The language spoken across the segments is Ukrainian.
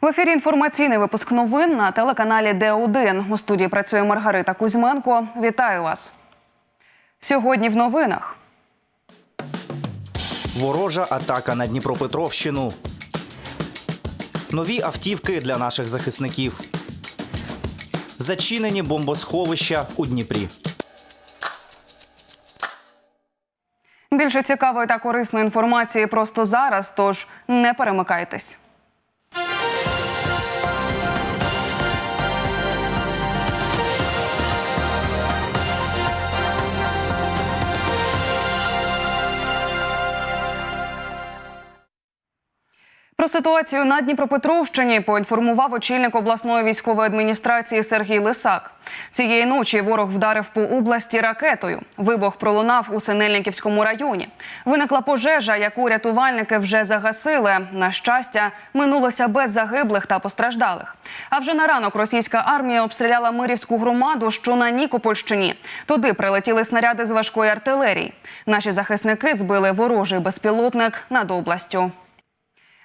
В ефірі інформаційний випуск новин на телеканалі Д1. У студії працює Маргарита Кузьменко. Вітаю вас. Сьогодні в новинах. Ворожа атака на Дніпропетровщину. Нові автівки для наших захисників. Зачинені бомбосховища у Дніпрі. Більше цікавої та корисної інформації просто зараз, тож не перемикайтесь. Про ситуацію на Дніпропетровщині поінформував очільник обласної військової адміністрації Сергій Лисак. Цієї ночі ворог вдарив по області ракетою. Вибух пролунав у Синельниківському районі. Виникла пожежа, яку рятувальники вже загасили. На щастя, минулося без загиблих та постраждалих. А вже на ранок російська армія обстріляла Мирівську громаду, що на Нікопольщині. Туди прилетіли снаряди з важкої артилерії. Наші захисники збили ворожий безпілотник над областю.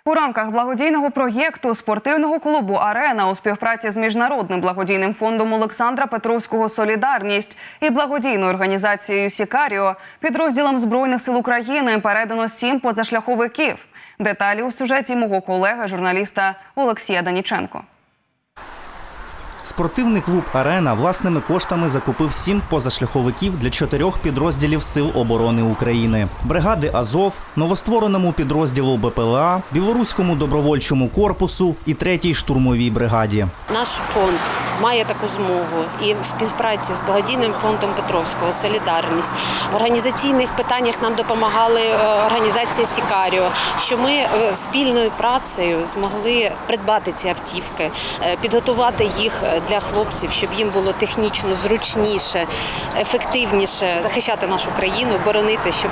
У рамках благодійного проєкту спортивного клубу Арена у співпраці з міжнародним благодійним фондом Олександра Петровського Солідарність і благодійною організацією Сікаріо підрозділам збройних сил України передано сім позашляховиків. Деталі у сюжеті мого колеги, журналіста Олексія Даніченко. Спортивний клуб Арена власними коштами закупив сім позашляховиків для чотирьох підрозділів Сил оборони України: бригади Азов, новоствореному підрозділу БПЛА, білоруському добровольчому корпусу і третій штурмовій бригаді. Наш фонд має таку змогу і в співпраці з благодійним фондом Петровського Солідарність в організаційних питаннях нам допомагали е, організація Сікаріо. Що ми е, спільною працею змогли придбати ці автівки, е, підготувати їх для хлопців, щоб їм було технічно зручніше, ефективніше захищати нашу країну, боронити, щоб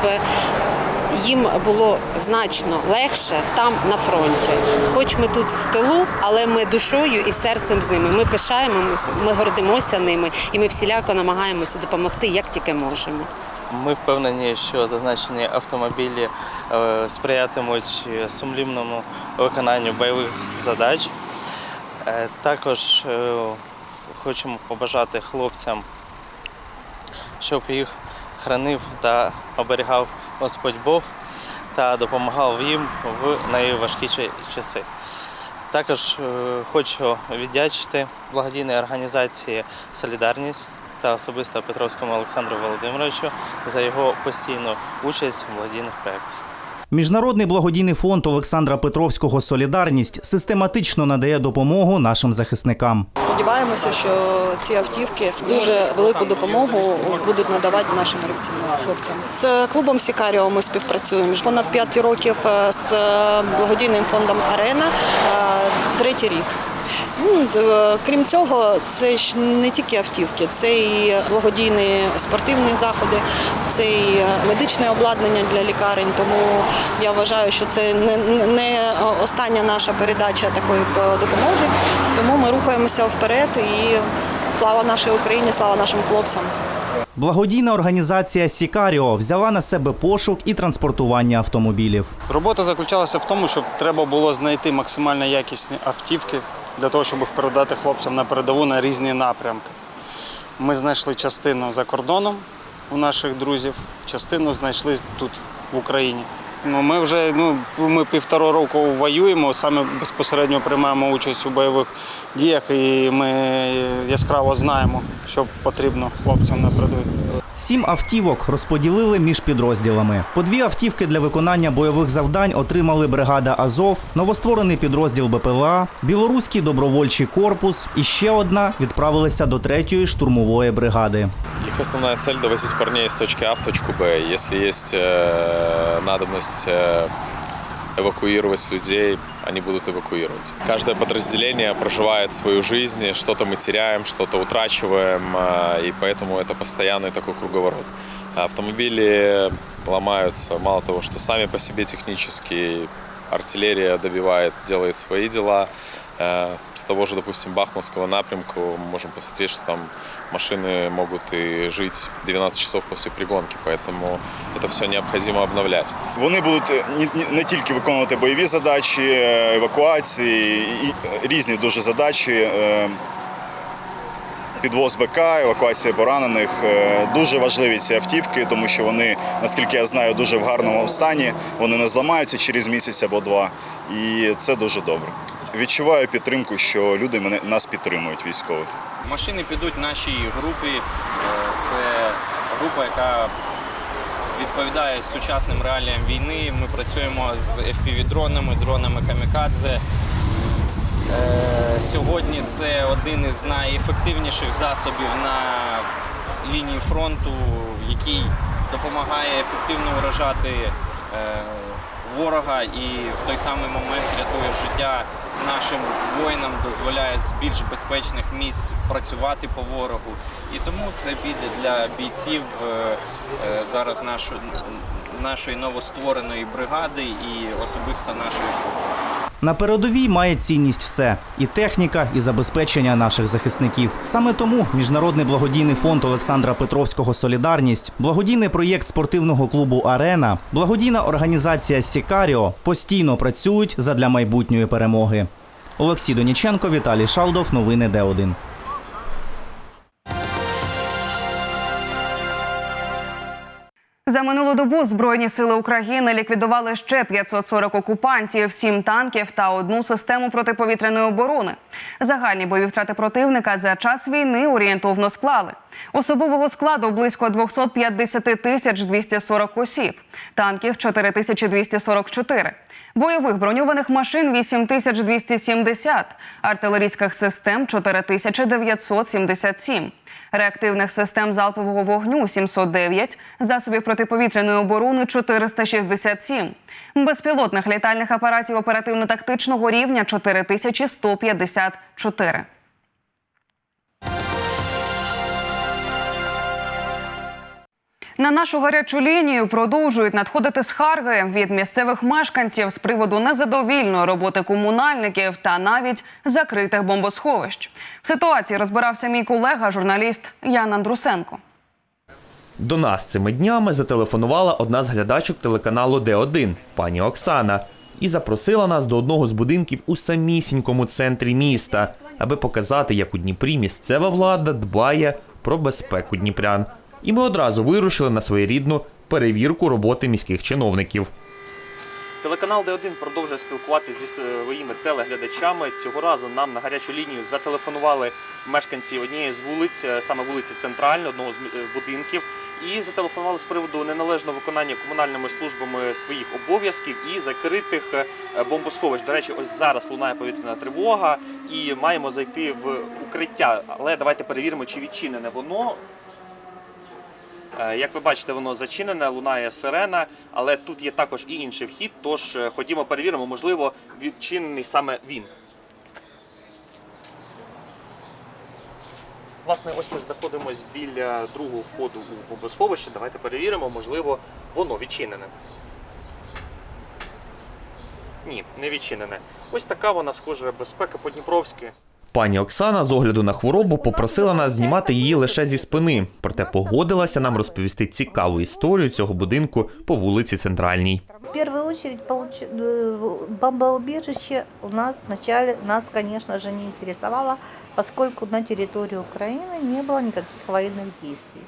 їм було значно легше там на фронті. Хоч ми тут в тилу, але ми душою і серцем з ними. Ми пишаємося, ми гордимося ними, і ми всіляко намагаємося допомогти, як тільки можемо. Ми впевнені, що зазначені автомобілі е, сприятимуть сумлінному виконанню бойових задач. Е, Також е, хочемо побажати хлопцям, щоб їх хранив та оберігав Господь Бог та допомагав їм в найважкі часи. Також е, хочу віддячити благодійній організації Солідарність та особисто Петровському Олександру Володимировичу за його постійну участь в благодійних проєктах. Міжнародний благодійний фонд Олександра Петровського Солідарність систематично надає допомогу нашим захисникам. Сподіваємося, що ці автівки дуже велику допомогу будуть надавати нашим хлопцям. З клубом Сікаріо ми співпрацюємо понад 5 років е, з благодійним фондом Арена е, третій рік. Ну, е, Крім цього, це ж не тільки автівки, це і благодійні спортивні заходи, це і медичне обладнання для лікарень. Тому я вважаю, що це не, остання наша передача такої допомоги. Тому ми рухаємося вперед і слава нашій Україні, слава нашим хлопцям. Благодійна організація Сікаріо взяла на себе пошук і транспортування автомобілів. Робота заключалася в тому, щоб треба було знайти максимально якісні автівки для того, щоб їх передати хлопцям на передову на різні напрямки. Ми знайшли частину за кордоном у наших друзів, частину знайшли тут, в Україні. Ну, ми вже ну, ми півтора року воюємо, саме безпосередньо приймаємо участь у бойових діях, і ми яскраво знаємо, що потрібно хлопцям на передовій. Сім автівок розподілили між підрозділами. По дві автівки для виконання бойових завдань отримали бригада Азов, новостворений підрозділ БПЛА, білоруський добровольчий корпус і ще одна відправилися до третьої штурмової бригади. Їх основна цель довести парней з точки А в точку Б. Якщо є э, надобность э, эвакуировать людей, они будут эвакуировать. Каждое подразделение проживает свою жизнь, что-то мы теряем, что-то утрачиваем, э, и поэтому это постоянный такой круговорот. Автомобили ломаются, мало того, что сами по себе технически, артиллерия добивает, делает свои дела, Э, С того же, допустим, Бахмутского напрямку мы можем посмотреть, что там машины могут и жить 12 часов после пригонки, поэтому это все необходимо обновлять. Вони будуть е, не, не- не тільки виконувати бойові задачі, е, евакуації, і е, різні дуже задачі. е, Підвоз БК, евакуація поранених. Е, Дуже важливі ці автівки, тому що вони, наскільки я знаю, дуже в гарному стані. Вони не зламаються через місяць або два. І це дуже добре. Відчуваю підтримку, що люди мене нас підтримують військових. Машини підуть нашій групі. Е, Це група, яка відповідає сучасним реаліям війни. Ми працюємо з FPV-дронами, дронами камікадзе. Е, Сьогодні це один із найефективніших засобів на лінії фронту, який допомагає ефективно вражати е, ворога і в той самий момент рятує життя нашим воїнам, дозволяє з більш безпечних місць працювати по ворогу. І тому це піде для бійців е, е, зараз нашої, новоствореної бригади і особисто нашої. На передовій має цінність все і техніка, і забезпечення наших захисників. Саме тому міжнародний благодійний фонд Олександра Петровського Солідарність, благодійний проєкт спортивного клубу Арена, благодійна організація Сікаріо постійно працюють задля майбутньої перемоги. Олексій Доніченко, Віталій Шалдов. Новини Д1. За минулу добу Збройні сили України ліквідували ще 540 окупантів, 7 танків та одну систему протиповітряної оборони. Загальні бойові втрати противника за час війни орієнтовно склали. Особового складу близько 250 тисяч 240 осіб, танків 4244, бойових броньованих машин 8270, артилерійських систем 4977 реактивних систем залпового вогню 709, засобів протиповітряної оборони 467, безпілотних літальних апаратів оперативно-тактичного рівня 4154. На нашу гарячу лінію продовжують надходити скарги від місцевих мешканців з приводу незадовільної роботи комунальників та навіть закритих бомбосховищ. В ситуації розбирався мій колега, журналіст Ян Андрусенко. До нас цими днями зателефонувала одна з глядачок телеканалу Д1, пані Оксана, і запросила нас до одного з будинків у самісінькому центрі міста, аби показати, як у Дніпрі місцева влада дбає про безпеку дніпрян. І ми одразу вирушили на своєрідну перевірку роботи міських чиновників. Телеканал Д1 продовжує спілкуватися зі своїми телеглядачами. Цього разу нам на гарячу лінію зателефонували мешканці однієї з вулиць, е, саме вулиці Центральної, одного з е, будинків, і зателефонували з приводу неналежного виконання комунальними службами своїх обов'язків і закритих е, бомбосховищ. До речі, ось зараз лунає повітряна тривога, і маємо зайти в укриття. Але давайте перевіримо, чи відчинене воно. Е, Як ви бачите, воно зачинене, лунає сирена, але тут є також і інший вхід. Тож е, ходімо перевіримо, можливо, відчинений саме він. Власне, ось ми знаходимося біля другого входу у бомбосховище. Давайте перевіримо, можливо, воно відчинене. Ні, не відчинене. Ось така вона схожа безпека по-дніпровськи. Пані Оксана з огляду на хворобу попросила нас знімати її лише зі спини, проте погодилася нам розповісти цікаву історію цього будинку по вулиці Центральній. В первую очередь получ- э, бомбоубежище у нас вначале нас, конечно же, не интересовало, поскольку на территории Украины не было никаких военных действий.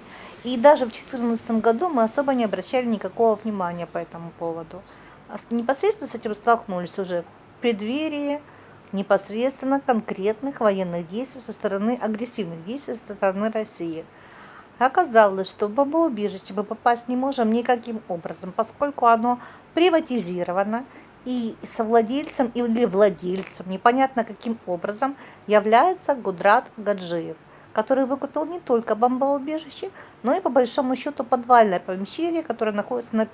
И даже в 2014 году мы особо не обращали никакого внимания по этому поводу. А с- Непосредственно с этим столкнулись уже в преддверии непосредственно конкретных военных действий со стороны агрессивных действий со стороны России. Оказалось, что в бомбоубежище мы попасть не можем никаким образом, поскольку оно приватизировано и совладельцем или владельцем, непонятно каким образом, является Гудрат Гаджиев, который выкупил не только бомбоубежище, но и по большому счету подвальное помещение, которое находится на,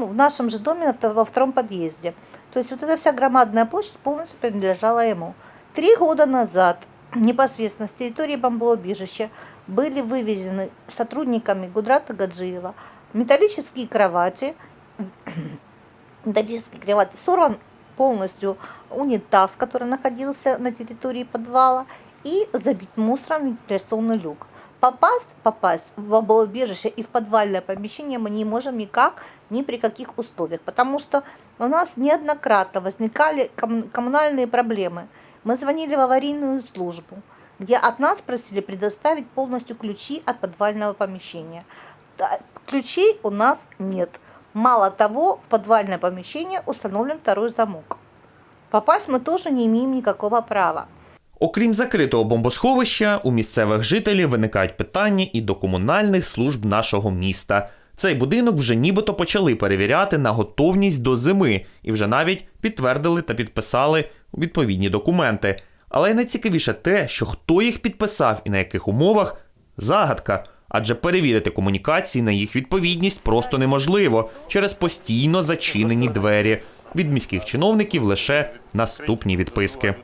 ну, в нашем же доме во втором подъезде. То есть вот эта вся громадная площадь полностью принадлежала ему. Три года назад непосредственно с территории бомбоубежища были вывезены сотрудниками Гудрата Гаджиева металлические кровати, металлические кровати сорван полностью унитаз, который находился на территории подвала, и забить мусором вентиляционный люк. Попасть, попасть в бомбоубежище и в подвальное помещение мы не можем никак, ни при каких условиях, потому что у нас неоднократно возникали ком- коммунальные проблемы. Мы звонили в аварийную службу, где от нас просили предоставить полностью ключи от подвального помещения. Да, Ключей у нас нет. Мало того, в подвальное помещение установлен второй замок. Попасть мы тоже не имеем никакого права. Окрім закритого бомбосховища, у місцевих жителів виникають питання і до комунальних служб нашого міста. Цей будинок вже нібито почали перевіряти на готовність до зими і вже навіть підтвердили та підписали відповідні документи. Але найцікавіше те, що хто їх підписав і на яких умовах загадка. Адже перевірити комунікації на їх відповідність просто неможливо через постійно зачинені двері. Від міських чиновників лише наступні відписки.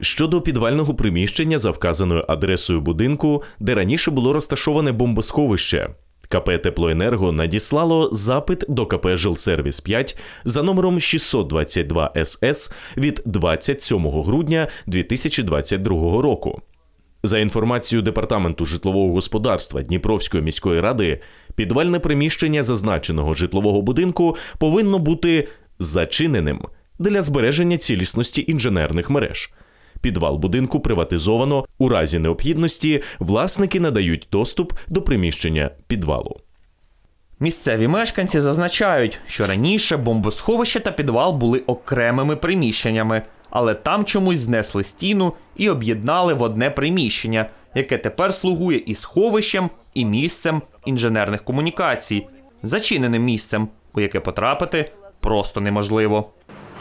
Щодо підвального приміщення за вказаною адресою будинку, де раніше було розташоване бомбосховище. КП Теплоенерго надіслало запит до КП Жилсервіс 5 за номером 622 СС від 27 грудня 2022 року. За інформацією Департаменту житлового господарства Дніпровської міської ради, підвальне приміщення зазначеного житлового будинку повинно бути зачиненим для збереження цілісності інженерних мереж. Підвал будинку приватизовано. У разі необхідності власники надають доступ до приміщення підвалу. Місцеві мешканці зазначають, що раніше бомбосховище та підвал були окремими приміщеннями, але там чомусь знесли стіну і об'єднали в одне приміщення, яке тепер слугує і сховищем, і місцем інженерних комунікацій, зачиненим місцем, у яке потрапити просто неможливо.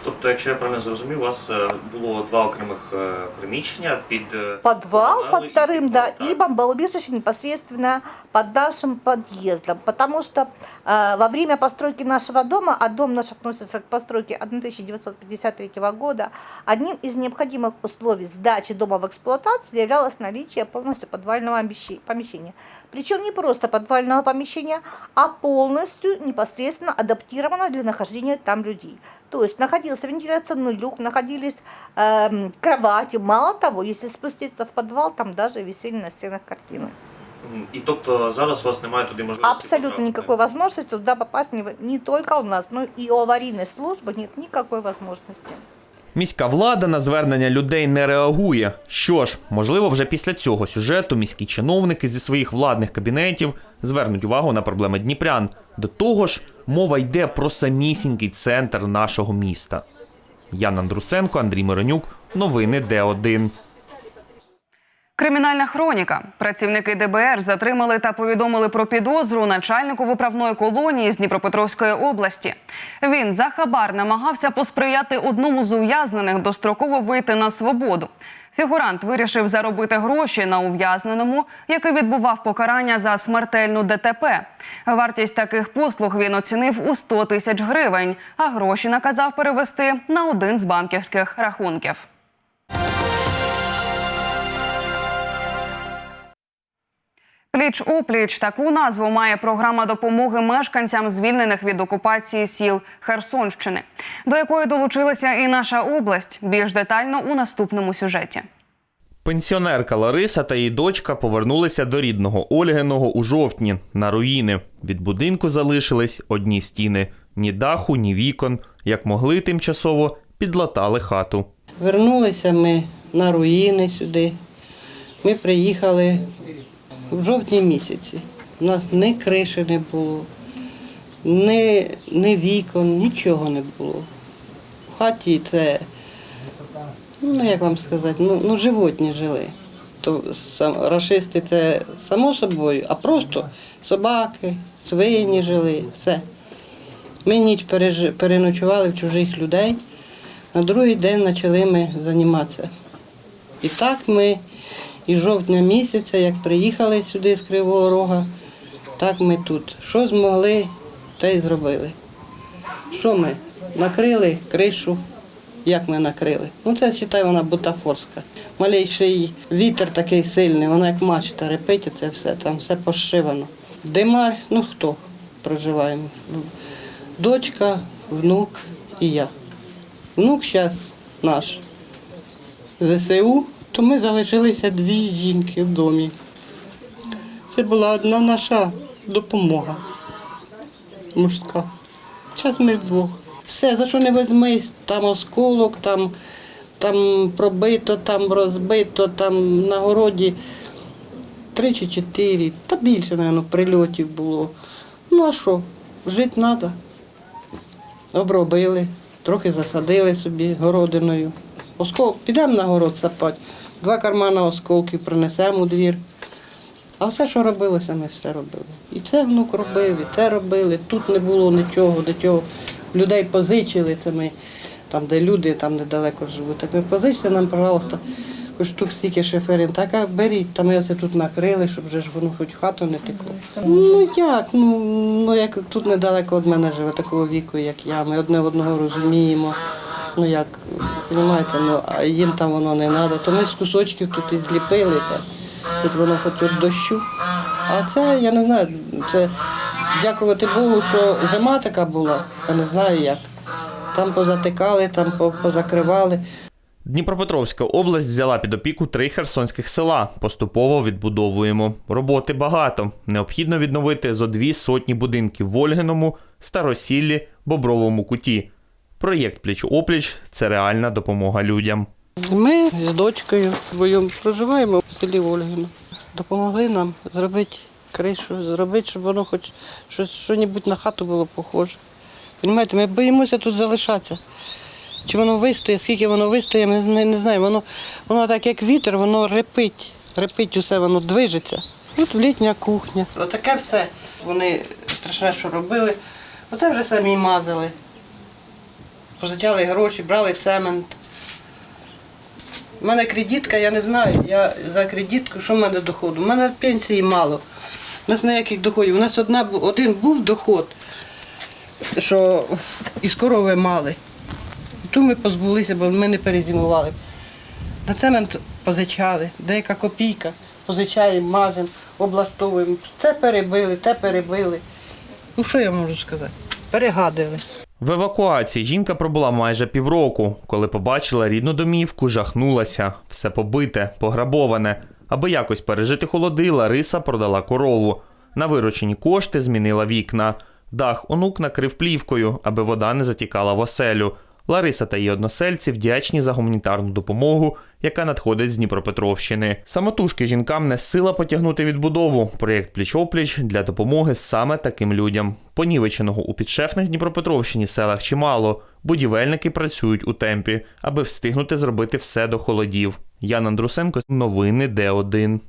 Тобто, якщо я правильно зрозумів, у вас е, було два окремих е, приміщення під е, Подвал комунали под і вторым, да, підвал, и так? бомбоубежище непосредственно под нашим подъездом. Потому что э, во время постройки нашего дома, а дом наш относится к постройке 1953 года, одним из необходимых условий сдачи дома в эксплуатацию являлось наличие полностью подвального обещи- помещения. Причем не просто подвального помещения, а полностью непосредственно адаптированного для нахождения там людей. То есть находился вентиляционный люк, находились эм, кровати. Мало того, если спуститься в подвал, там даже висели на стенах картины. Мгм. І тобто зараз у вас немає туди можливості. Абсолютно потрапити? никакой возможности туда попасть не, не только у нас, но и у аварийной службы нет никакой возможности. Міська влада на звернення людей не реагує. Що ж, можливо, вже після цього сюжету міські чиновники зі своїх владних кабінетів звернуть увагу на проблеми дніпрян. До того ж, мова йде про самісінький центр нашого міста. Ян Андрусенко, Андрій Миронюк. Новини Д1. Кримінальна хроніка. Працівники ДБР затримали та повідомили про підозру начальнику виправної колонії з Дніпропетровської області. Він за хабар намагався посприяти одному з ув'язнених достроково вийти на свободу. Фігурант вирішив заробити гроші на ув'язненому, який відбував покарання за смертельну ДТП. Вартість таких послуг він оцінив у 100 тисяч гривень, а гроші наказав перевести на один з банківських рахунків. Пліч опліч таку назву має програма допомоги мешканцям звільнених від окупації сіл Херсонщини, до якої долучилася і наша область. Більш детально у наступному сюжеті. Пенсіонерка Лариса та її дочка повернулися до рідного Ольгиного у жовтні на руїни. Від будинку залишились одні стіни: ні даху, ні вікон. Як могли тимчасово підлатали хату. Вернулися ми на руїни сюди. Ми приїхали в жовтні місяці. У нас ні криші не було, ні, ні вікон, нічого не було. В хаті це, ну як вам сказати, ну, ну животні жили. То сам, рашисти це само собою, а просто собаки, свині жили, все. Ми ніч переночували в чужих людей. На другий день почали ми займатися. І так ми із жовтня місяця, як приїхали сюди з Кривого Рога, так ми тут. Що змогли, те й зробили. Що ми? Накрили кришу. Як ми накрили? Ну це вважаю, вона бутафорська. Малейший вітер такий сильний, вона як мачта репить, це все, там все пошивано. Димар, ну хто проживаємо? Дочка, внук і я. внук зараз наш ЗСУ, то ми залишилися дві жінки в домі. Це була одна наша допомога мужська. Зараз ми вдвох. Все, за що не візьмись, там осколок, там, там пробито, там розбито, там на городі три чи чотири, та більше, мабуть, прильотів було. Ну а що, жити треба. Обробили, трохи засадили собі городиною. Оскол, підемо на город сапати, два кармани осколків принесемо у двір. А все, що робилося, ми все робили. І це внук робив, і це робили. Тут не було нічого, до чого. Людей позичили, це ми там, де люди, там недалеко живуть. Так ми позичте нам, пожалуйста, хоч штук стільки шиферин. Так а беріть, та ми оце тут накрили, щоб вже ж воно хоч хату не текло. Ну як? Ну, ну як тут недалеко від мене живе, такого віку, як я. Ми одне одного розуміємо. Ну як, розумієте, ну а їм там воно не треба. То ми з кусочків тут і зліпили. Так. Тут воно хоч дощу. А це, я не знаю, це дякувати Богу, що зима така була, я не знаю як. Там позатикали, там позакривали. Дніпропетровська область взяла під опіку три херсонських села. Поступово відбудовуємо. Роботи багато. Необхідно відновити зо дві сотні будинків в Ольгиному, Старосіллі, Бобровому куті. Проєкт пліч опліч це реальна допомога людям. Ми з дочкою вдвоєм проживаємо в селі Ольгино. Допомогли нам зробити кришу, зробити, щоб воно хоч щось що-небудь на хату було похоже. Понімаєте, ми боїмося тут залишатися. Чи воно вистоє, скільки воно вистоє, ми не, не знаємо. Воно, воно так як вітер, воно репить, репить усе, воно движеться. Тут літня кухня. Отаке все. Вони страшне, що робили. Оце вже самі мазали. Позичали гроші, брали цемент. У мене кредитка, я не знаю. Я за кредитку, що в мене доходу? У мене пенсії мало. У нас ніяких доходів. У нас одна, один був доход, що із корови мали. Ту ми позбулися, бо ми не перезимували. На цемент позичали, деяка копійка, позичаємо, мажемо, облаштовуємо. Це перебили, те перебили. Ну що я можу сказати? Перегадили. В евакуації жінка пробула майже півроку. Коли побачила рідну домівку, жахнулася. Все побите, пограбоване. Аби якось пережити холоди, Лариса продала корову. На виручені кошти змінила вікна. Дах онук накрив плівкою, аби вода не затікала в оселю. Лариса та її односельці вдячні за гуманітарну допомогу, яка надходить з Дніпропетровщини. Самотужки жінкам не сила потягнути відбудову. Проєкт пліч-опліч для допомоги саме таким людям. Понівеченого у підшефних Дніпропетровщині селах чимало. Будівельники працюють у темпі, аби встигнути зробити все до холодів. Ян Андрусенко, новини Д1.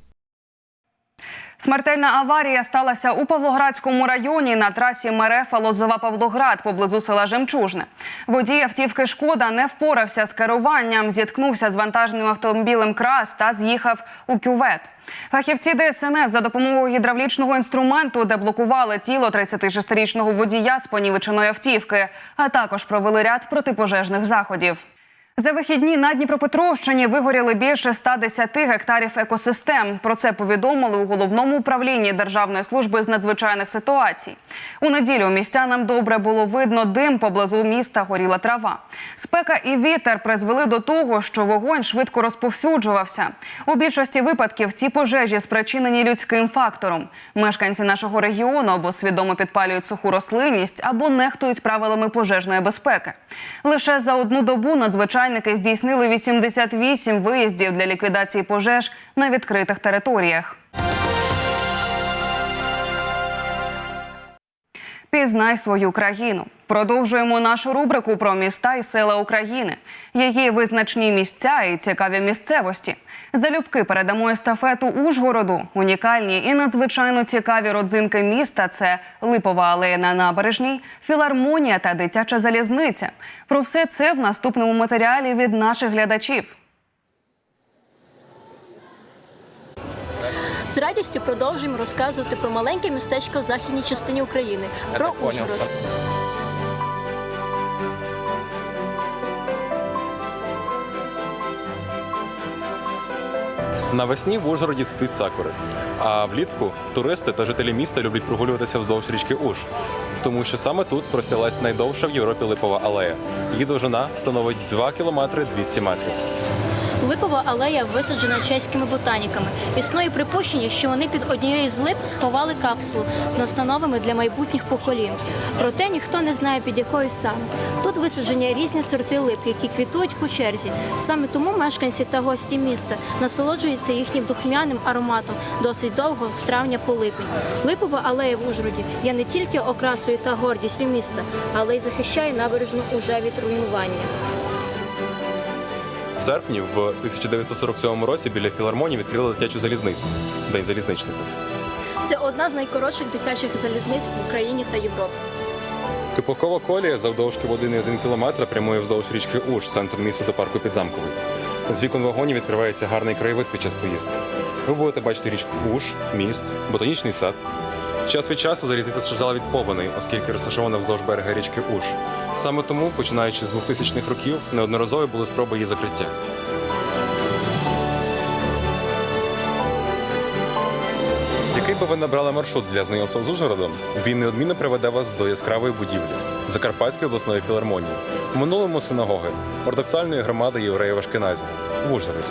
Смертельна аварія сталася у Павлоградському районі на трасі Мерефа Лозова Павлоград поблизу села Жемчужне. Водій автівки Шкода не впорався з керуванням, зіткнувся з вантажним автомобілем крас та з'їхав у кювет. Фахівці ДСНС за допомогою гідравлічного інструменту деблокували тіло 36-річного водія з понівеченої автівки, а також провели ряд протипожежних заходів. За вихідні на Дніпропетровщині вигоріли більше 110 гектарів екосистем. Про це повідомили у головному управлінні Державної служби з надзвичайних ситуацій. У неділю містянам добре було видно дим поблизу міста горіла трава. Спека і вітер призвели до того, що вогонь швидко розповсюджувався. У більшості випадків ці пожежі спричинені людським фактором. Мешканці нашого регіону або свідомо підпалюють суху рослинність, або нехтують правилами пожежної безпеки. Лише за одну добу надзвичайники здійснили 88 виїздів для ліквідації пожеж на відкритих територіях. Пізнай свою країну. Продовжуємо нашу рубрику про міста і села України, її визначні місця і цікаві місцевості. Залюбки передамо естафету Ужгороду. Унікальні і надзвичайно цікаві родзинки міста це Липова алея на набережній, філармонія та дитяча залізниця. Про все це в наступному матеріалі від наших глядачів. З радістю продовжуємо розказувати про маленьке містечко в західній частині України, про Ужгород. Навесні в Ужгороді цвітуть сакури, а влітку туристи та жителі міста люблять прогулюватися вздовж річки Уж, тому що саме тут простялась найдовша в Європі липова алея. Її довжина становить 2 кілометри 200 метрів. Липова алея висаджена чеськими ботаніками. Існує припущення, що вони під однією з лип сховали капсулу з настановами для майбутніх поколінь. Проте ніхто не знає під якою саме. Тут висаджені різні сорти лип, які квітують по черзі. Саме тому мешканці та гості міста насолоджуються їхнім духмяним ароматом досить довго з травня по липень. Липова алея в Ужгороді є не тільки окрасою та гордістю міста, але й захищає набережну уже від руйнування. В серпні в 1947 році біля філармонії відкрили дитячу залізницю День залізничника. Це одна з найкоротших дитячих залізниць в Україні та Європі. Типокова колія завдовжки в 1,1 кілометра прямує вздовж річки Уж з центру міста до парку Підзамковий. З вікон вагонів відкривається гарний краєвид під час поїздки. Ви будете бачити річку Уж, міст, ботанічний сад. Час від часу залізниця страждала від повеней, оскільки розташована вздовж берега річки Уж. Саме тому, починаючи з 2000-х років, неодноразові були спроби її закриття. Який би ви набрали маршрут для знайомства з Ужгородом, він неодмінно приведе вас до яскравої будівлі Закарпатської обласної філармонії, в минулому синагоги, ортодоксальної громади євреїв Ашкеназі в Ужгороді.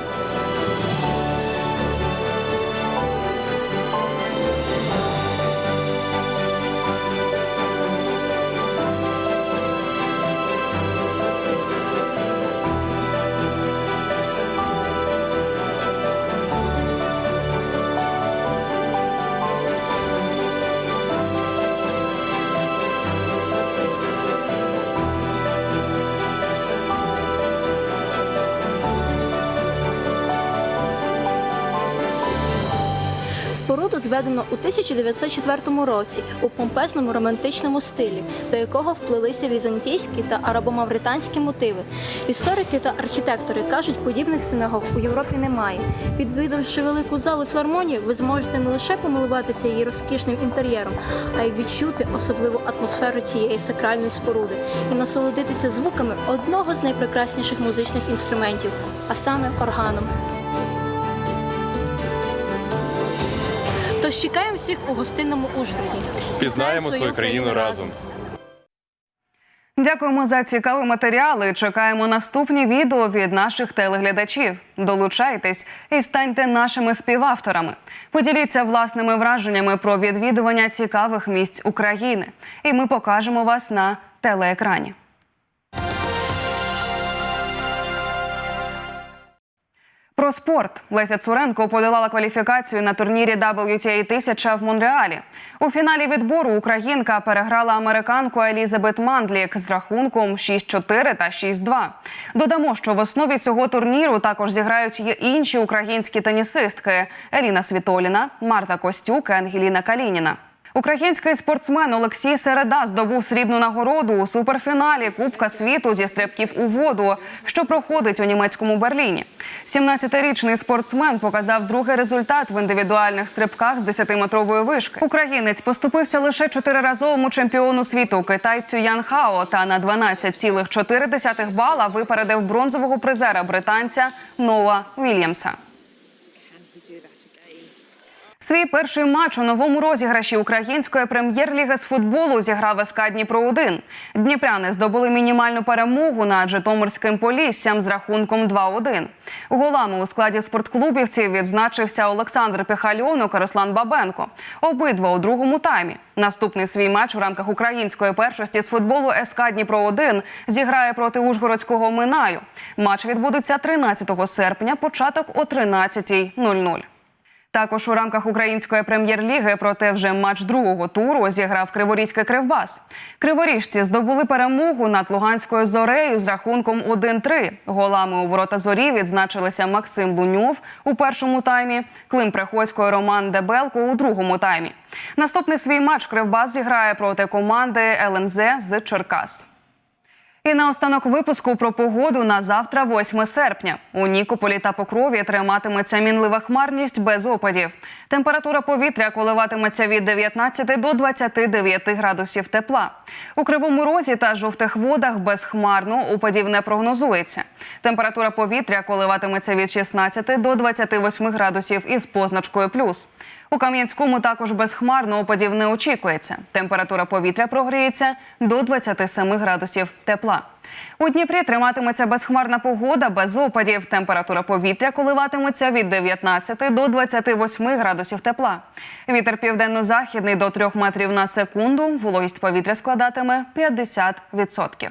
Зведено у 1904 році у помпезному романтичному стилі, до якого вплилися візантійські та арабомавританські мотиви. Історики та архітектори кажуть, подібних синагог у Європі немає. Відвідавши велику залу філармонії, ви зможете не лише помилуватися її розкішним інтер'єром, а й відчути особливу атмосферу цієї сакральної споруди і насолодитися звуками одного з найпрекрасніших музичних інструментів, а саме органом. Тож чекаємо всіх у гостинному Ужгороді. Пізнаємо свою країну разом. Дякуємо за цікаві матеріали. Чекаємо наступні відео від наших телеглядачів. Долучайтесь і станьте нашими співавторами. Поділіться власними враженнями про відвідування цікавих місць України. І ми покажемо вас на телеекрані. Про спорт Леся Цуренко подолала кваліфікацію на турнірі WTA 1000 в Монреалі. У фіналі відбору українка переграла американку Елізабет Мандлік з рахунком 6-4 та 6-2. Додамо, що в основі цього турніру також зіграють інші українські тенісистки Еліна Світоліна, Марта Костюк Ангеліна Калініна. Український спортсмен Олексій Середа здобув срібну нагороду у суперфіналі Кубка світу зі стрибків у воду, що проходить у німецькому Берліні. 17-річний спортсмен показав другий результат в індивідуальних стрибках з 10-метрової вишки. Українець поступився лише чотириразовому чемпіону світу китайцю Ян Хао та на 12,4 бала випередив бронзового призера британця Ноа Вільямса. Свій перший матч у новому розіграші української прем'єр-ліги з футболу зіграв СК Дніпро-1. Дніпряни здобули мінімальну перемогу над Житомирським Поліссям з рахунком 2-1. Голами у складі спортклубівців відзначився Олександр Піхальонок і Руслан Бабенко. Обидва у другому таймі. Наступний свій матч у рамках української першості з футболу СК Дніпро-1 зіграє проти Ужгородського Минаю. Матч відбудеться 13 серпня, початок о 13.00. Також у рамках української прем'єр-ліги, проте вже матч другого туру зіграв Криворізький Кривбас. Криворіжці здобули перемогу над Луганською зорею з рахунком 1-3. Голами у ворота зорі відзначилися Максим Луньов у першому таймі, Клим Приходько Роман Дебелко у другому таймі. Наступний свій матч Кривбас зіграє проти команди ЛНЗ з Черкас. І наостанок випуску про погоду на завтра, 8 серпня. У Нікополі та Покрові триматиметься мінлива хмарність без опадів. Температура повітря коливатиметься від 19 до 29 градусів тепла. У Кривому Розі та жовтих водах безхмарно опадів не прогнозується. Температура повітря коливатиметься від 16 до 28 градусів із позначкою плюс. У Кам'янському також безхмарно опадів не очікується. Температура повітря прогріється до 27 градусів тепла. У Дніпрі триматиметься безхмарна погода без опадів. Температура повітря коливатиметься від 19 до 28 градусів тепла. Вітер південно-західний до 3 метрів на секунду. Вологість повітря складатиме 50%.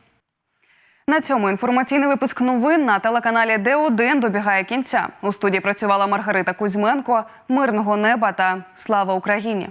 На цьому інформаційний випуск новин на телеканалі Д1 добігає кінця. У студії працювала Маргарита Кузьменко. Мирного неба та слава Україні!